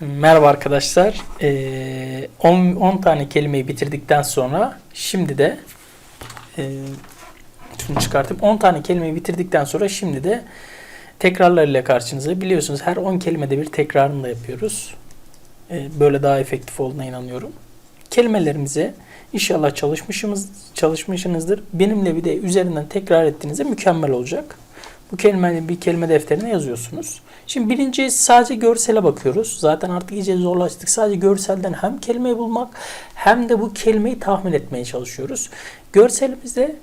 Merhaba arkadaşlar. Ee, 10 10 tane kelimeyi bitirdikten sonra şimdi de e, şunu çıkartıp 10 tane kelimeyi bitirdikten sonra şimdi de tekrarlarıyla karşınıza. Biliyorsunuz her 10 kelimede bir tekrarını da yapıyoruz. Ee, böyle daha efektif olduğuna inanıyorum. Kelimelerimize inşallah çalışmışımız çalışmışsınızdır. Benimle bir de üzerinden tekrar ettiğinizde mükemmel olacak. Bu kelimeyi bir kelime defterine yazıyorsunuz. Şimdi birinci sadece görsele bakıyoruz. Zaten artık iyice zorlaştık. Sadece görselden hem kelimeyi bulmak hem de bu kelimeyi tahmin etmeye çalışıyoruz. Görselimizde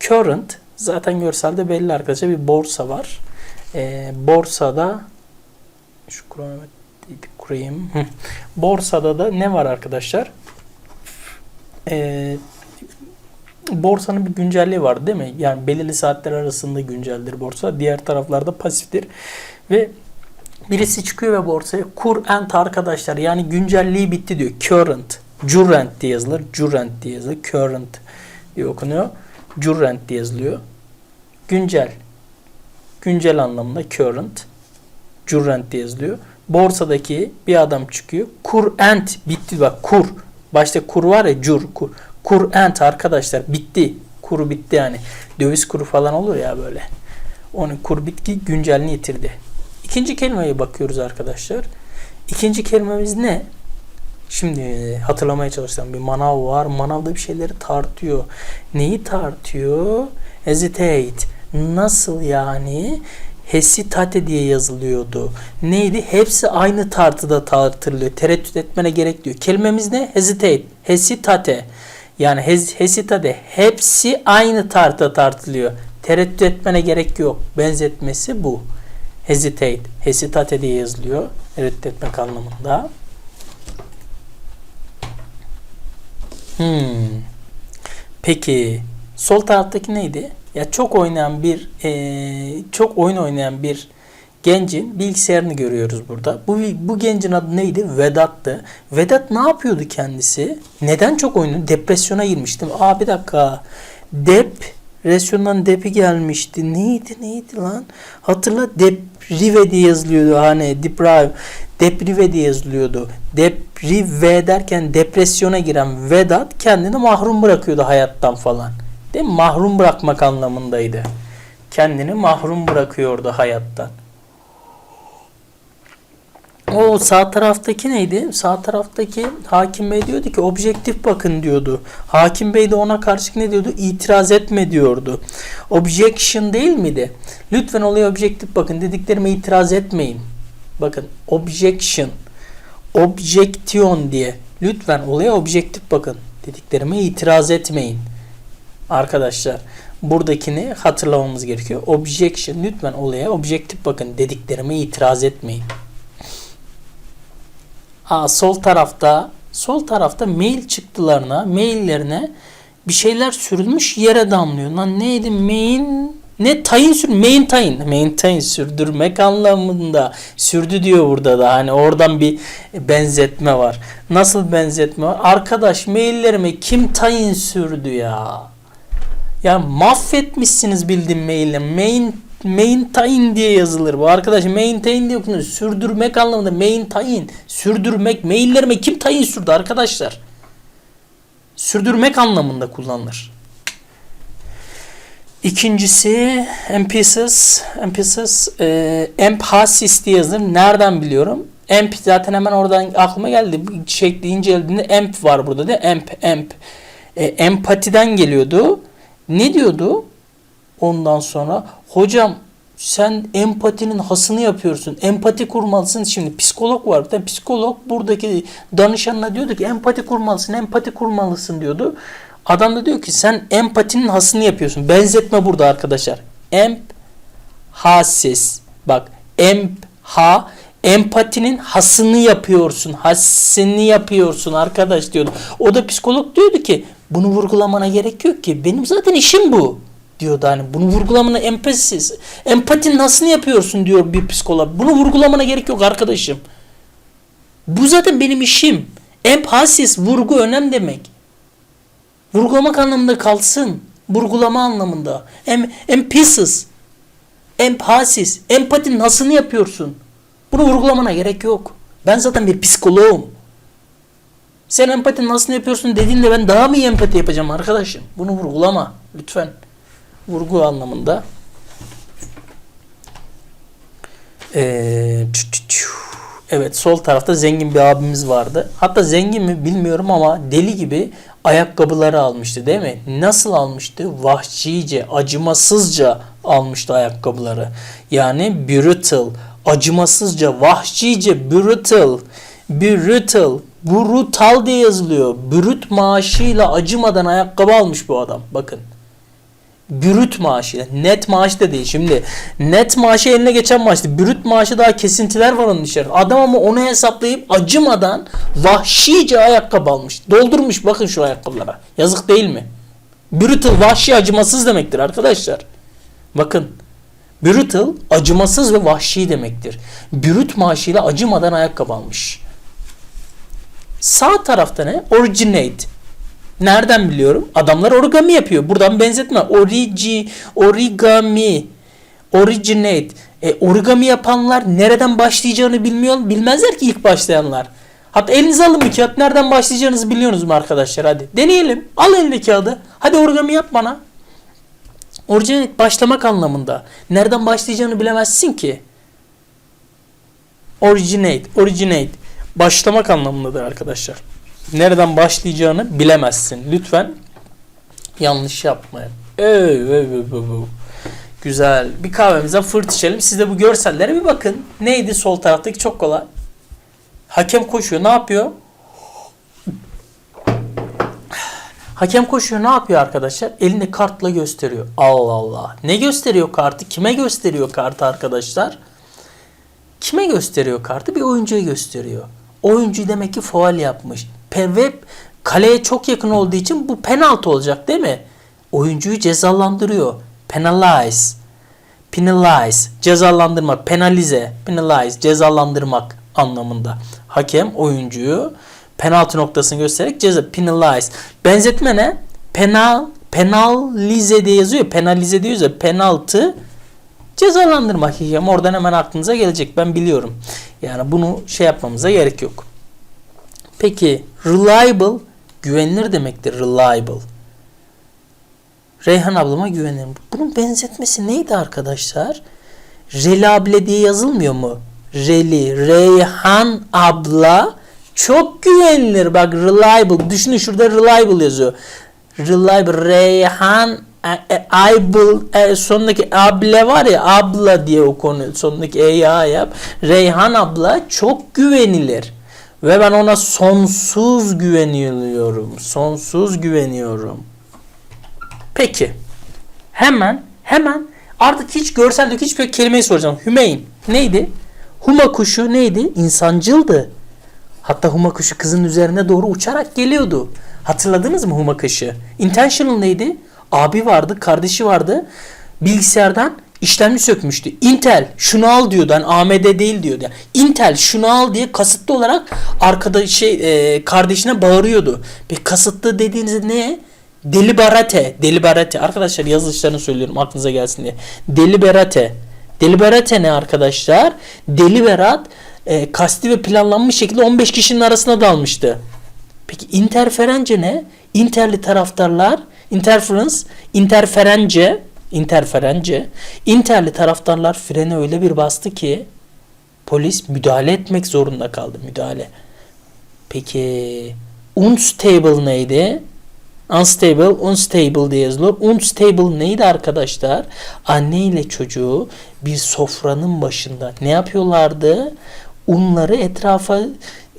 current zaten görselde belli arkadaşlar bir borsa var. Ee, borsada şu kronometreyi kurayım. Borsada da ne var arkadaşlar? Ee, borsanın bir güncelliği var değil mi? Yani belirli saatler arasında günceldir borsa. Diğer taraflarda pasiftir. Ve birisi çıkıyor ve borsaya current arkadaşlar yani güncelliği bitti diyor. Current. Current diye yazılır. Current diye yazılır. Current diye okunuyor. Current diye yazılıyor. Güncel. Güncel anlamında current. Current diye yazılıyor. Borsadaki bir adam çıkıyor. Current bitti bak kur. Başta kur var ya cur kur. Current arkadaşlar bitti. Kuru bitti yani. Döviz kuru falan olur ya böyle. Onun kur bitki güncelliğini yitirdi. İkinci kelimeye bakıyoruz arkadaşlar. İkinci kelimemiz ne? Şimdi hatırlamaya çalıştım. Bir manav var. Manavda bir şeyleri tartıyor. Neyi tartıyor? Hesitate. Nasıl yani? Hesitate diye yazılıyordu. Neydi? Hepsi aynı tartıda tartılıyor. Tereddüt etmene gerek diyor. Kelimemiz ne? Hesitate. Hesitate. Yani hes hesitate. Hepsi aynı tartıda tartılıyor. Tereddüt etmene gerek yok. Benzetmesi bu. Hesitate. Hesitate diye yazılıyor. Reddetmek anlamında. Hmm. Peki sol taraftaki neydi? Ya çok oynayan bir eee, çok oyun oynayan bir gencin bilgisayarını görüyoruz burada. Bu bu gencin adı neydi? Vedat'tı. Vedat ne yapıyordu kendisi? Neden çok oynuyor? Depresyona girmiştim. Aa bir dakika. Depresyondan depi gelmişti. Neydi neydi lan? Hatırla deprive diye yazılıyordu. Hani deprive. Deprive diye yazılıyordu. Deprive derken depresyona giren Vedat kendini mahrum bırakıyordu hayattan falan. Değil mi? Mahrum bırakmak anlamındaydı. Kendini mahrum bırakıyordu hayattan. O sağ taraftaki neydi? Sağ taraftaki hakim bey diyordu ki objektif bakın diyordu. Hakim bey de ona karşı ne diyordu? İtiraz etme diyordu. Objection değil miydi? Lütfen olaya objektif bakın dediklerime itiraz etmeyin. Bakın objection. Objection diye. Lütfen olaya objektif bakın. Dediklerime itiraz etmeyin. Arkadaşlar buradakini hatırlamamız gerekiyor. Objection. Lütfen olaya objektif bakın. Dediklerime itiraz etmeyin. Aa, sol tarafta sol tarafta mail çıktılarına, maillerine bir şeyler sürülmüş yere damlıyor. Lan neydi? Main ne tayin sür main tayin main tayin sürdürmek anlamında sürdü diyor burada da hani oradan bir benzetme var. Nasıl benzetme var? Arkadaş maillerime kim tayin sürdü ya? Ya mahvetmişsiniz bildiğin maille. Main maintain diye yazılır bu. Arkadaş maintain diye okunuyor. Sürdürmek anlamında maintain. Sürdürmek. Maillerime kim tayin sürdü arkadaşlar? Sürdürmek anlamında kullanılır. İkincisi emphasis. Emphasis e, emphasis diye yazılır. Nereden biliyorum? Emp zaten hemen oradan aklıma geldi. Şekli incelediğinde emp var burada da. Emp, emp. E, empatiden geliyordu. Ne diyordu? Ondan sonra hocam sen empatinin hasını yapıyorsun. Empati kurmalısın. Şimdi psikolog var. Bir psikolog buradaki danışanına diyordu ki empati kurmalısın, empati kurmalısın diyordu. Adam da diyor ki sen empatinin hasını yapıyorsun. Benzetme burada arkadaşlar. Emp hasis. Bak emp ha empatinin hasını yapıyorsun. Hasını yapıyorsun arkadaş diyordu. O da psikolog diyordu ki bunu vurgulamana gerek yok ki. Benim zaten işim bu diyordu hani bunu vurgulamana empatisiz. Empati nasıl yapıyorsun diyor bir psikolog. Bunu vurgulamana gerek yok arkadaşım. Bu zaten benim işim. Empasis vurgu önem demek. Vurgulamak anlamında kalsın. Vurgulama anlamında. Em, empasis. Empasis. Empati nasıl yapıyorsun? Bunu vurgulamana gerek yok. Ben zaten bir psikoloğum. Sen empati nasıl yapıyorsun dediğinde ben daha mı iyi empati yapacağım arkadaşım? Bunu vurgulama lütfen. Vurgu anlamında. Ee, evet sol tarafta zengin bir abimiz vardı. Hatta zengin mi bilmiyorum ama deli gibi ayakkabıları almıştı değil mi? Nasıl almıştı? Vahşice, acımasızca almıştı ayakkabıları. Yani brutal, acımasızca, vahşice, brutal, brutal, brutal diye yazılıyor. Brüt maaşıyla acımadan ayakkabı almış bu adam. Bakın brüt maaşı. Net maaş da değil. Şimdi net maaşı eline geçen maaştı. Brüt maaşı daha kesintiler var onun içerisinde. Adam ama onu hesaplayıp acımadan vahşice ayakkabı almış. Doldurmuş bakın şu ayakkabılara. Yazık değil mi? Brutal vahşi acımasız demektir arkadaşlar. Bakın. Brutal acımasız ve vahşi demektir. Brüt maaşıyla acımadan ayakkabı almış. Sağ tarafta ne? Originate. Nereden biliyorum? Adamlar origami yapıyor. Buradan benzetme. Origi, origami, originate. E, origami yapanlar nereden başlayacağını bilmiyor, bilmezler ki ilk başlayanlar. Hatta elinize alın bir kağıt. Nereden başlayacağınızı biliyorsunuz mu arkadaşlar? Hadi deneyelim. Al elinde kağıdı. Hadi origami yap bana. Originate başlamak anlamında. Nereden başlayacağını bilemezsin ki. Originate, originate. Başlamak anlamındadır arkadaşlar nereden başlayacağını bilemezsin. Lütfen yanlış yapmayın. Güzel. Bir kahvemize fırt içelim. Siz de bu görsellere bir bakın. Neydi sol taraftaki çok kolay. Hakem koşuyor. Ne yapıyor? Hakem koşuyor. Ne yapıyor arkadaşlar? Elini kartla gösteriyor. Allah Allah. Ne gösteriyor kartı? Kime gösteriyor kartı arkadaşlar? Kime gösteriyor kartı? Bir oyuncuya gösteriyor. Oyuncu demek ki faal yapmış. Ve kaleye çok yakın olduğu için bu penaltı olacak değil mi? Oyuncuyu cezalandırıyor. Penalize. Penalize. Cezalandırmak. Penalize. Penalize. Cezalandırmak anlamında. Hakem oyuncuyu penaltı noktasını göstererek ceza. Penalize. Benzetme ne? Penal penalize diye yazıyor. Penalize diyoruz ya penaltı cezalandırmak hakem. Oradan hemen aklınıza gelecek. Ben biliyorum. Yani bunu şey yapmamıza gerek yok. Peki reliable güvenilir demektir. Reliable. Reyhan ablama güvenirim. Bunun benzetmesi neydi arkadaşlar? Reliable diye yazılmıyor mu? Reli. Reyhan abla çok güvenilir. Bak reliable. Düşünün şurada reliable yazıyor. Reliable. Reyhan e, e, able e, sonundaki able var ya abla diye o konu sonundaki e'yi a yap. Reyhan abla çok güvenilir. Ve ben ona sonsuz güveniyorum. Sonsuz güveniyorum. Peki. Hemen hemen artık hiç görsel yok hiçbir kelimeyi soracağım. Hümeyn neydi? Huma kuşu neydi? İnsancıldı. Hatta Huma kuşu kızın üzerine doğru uçarak geliyordu. Hatırladınız mı Huma kuşu? Intentional neydi? Abi vardı, kardeşi vardı. Bilgisayardan işlemci sökmüştü. Intel şunu al diyordu. Yani AMD değil diyordu. Yani Intel şunu al diye kasıtlı olarak arkada şey e, kardeşine bağırıyordu. Peki kasıtlı dediğiniz ne? Deliberate. Deliberate. Arkadaşlar yazılışlarını söylüyorum aklınıza gelsin diye. Deliberate. Deliberate ne arkadaşlar? Deliberat e, kasti ve planlanmış şekilde 15 kişinin arasına dalmıştı. Peki interference ne? Interli taraftarlar interference, interference, interference, interli taraftarlar frene öyle bir bastı ki polis müdahale etmek zorunda kaldı. Müdahale. Peki unstable neydi? Unstable, unstable diye yazılıyor. Unstable neydi arkadaşlar? Anne ile çocuğu bir sofranın başında ne yapıyorlardı? Unları etrafa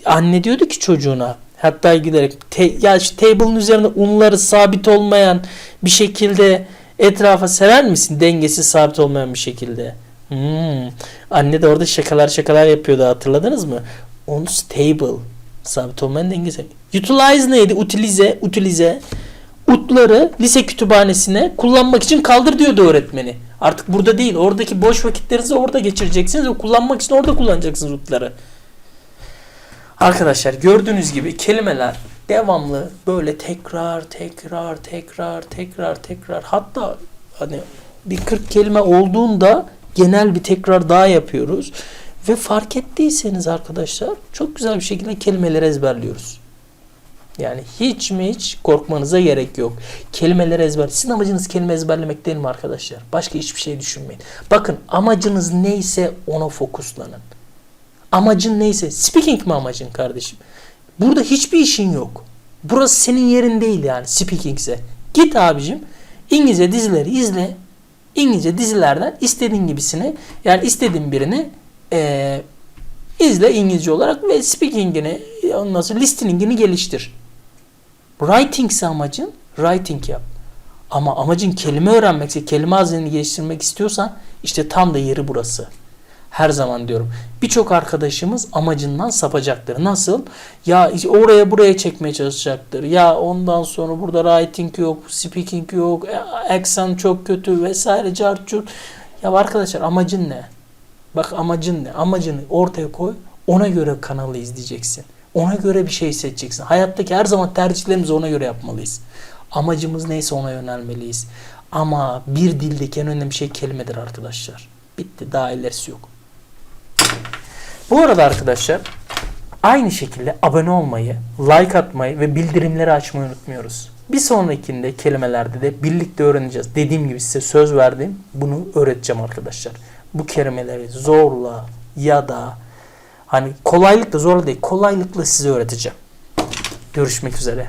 anne diyordu ki çocuğuna hatta giderek te, ya işte table'ın üzerinde unları sabit olmayan bir şekilde etrafa serer misin? Dengesi sabit olmayan bir şekilde. Hmm. Anne de orada şakalar şakalar yapıyordu hatırladınız mı? Unstable. Sabit olmayan dengesi. Utilize neydi? Utilize, utilize. Utları lise kütüphanesine kullanmak için kaldır diyordu öğretmeni. Artık burada değil. Oradaki boş vakitlerinizi orada geçireceksiniz ve kullanmak için orada kullanacaksınız utları. Arkadaşlar gördüğünüz gibi kelimeler devamlı böyle tekrar tekrar tekrar tekrar tekrar hatta hani bir 40 kelime olduğunda genel bir tekrar daha yapıyoruz Ve fark ettiyseniz arkadaşlar çok güzel bir şekilde kelimeleri ezberliyoruz. Yani hiç mi hiç korkmanıza gerek yok. Kelimeleri ezber. Sizin amacınız kelime ezberlemek değil mi arkadaşlar? Başka hiçbir şey düşünmeyin. Bakın amacınız neyse ona fokuslanın. Amacın neyse. Speaking mi amacın kardeşim? Burada hiçbir işin yok. Burası senin yerin değil yani speakingse. Git abicim İngilizce dizileri izle. İngilizce dizilerden istediğin gibisini yani istediğin birini eee, izle İngilizce olarak ve speakingini ondan sonra listeningini geliştir. Writing ise amacın writing yap. Ama amacın kelime öğrenmekse, kelime hazineni geliştirmek istiyorsan işte tam da yeri burası. Her zaman diyorum. Birçok arkadaşımız amacından sapacaktır. Nasıl? Ya oraya buraya çekmeye çalışacaktır. Ya ondan sonra burada writing yok, speaking yok, e, accent çok kötü vesaire carçurt. Ya arkadaşlar amacın ne? Bak amacın ne? Amacını ortaya koy. Ona göre kanalı izleyeceksin. Ona göre bir şey seçeceksin. Hayattaki her zaman tercihlerimizi ona göre yapmalıyız. Amacımız neyse ona yönelmeliyiz. Ama bir dildeki en önemli şey kelimedir arkadaşlar. Bitti. Daha ilerisi yok. Bu arada arkadaşlar aynı şekilde abone olmayı, like atmayı ve bildirimleri açmayı unutmuyoruz. Bir sonrakinde kelimelerde de birlikte öğreneceğiz. Dediğim gibi size söz verdim. Bunu öğreteceğim arkadaşlar. Bu kelimeleri zorla ya da hani kolaylıkla zorla değil kolaylıkla size öğreteceğim. Görüşmek üzere.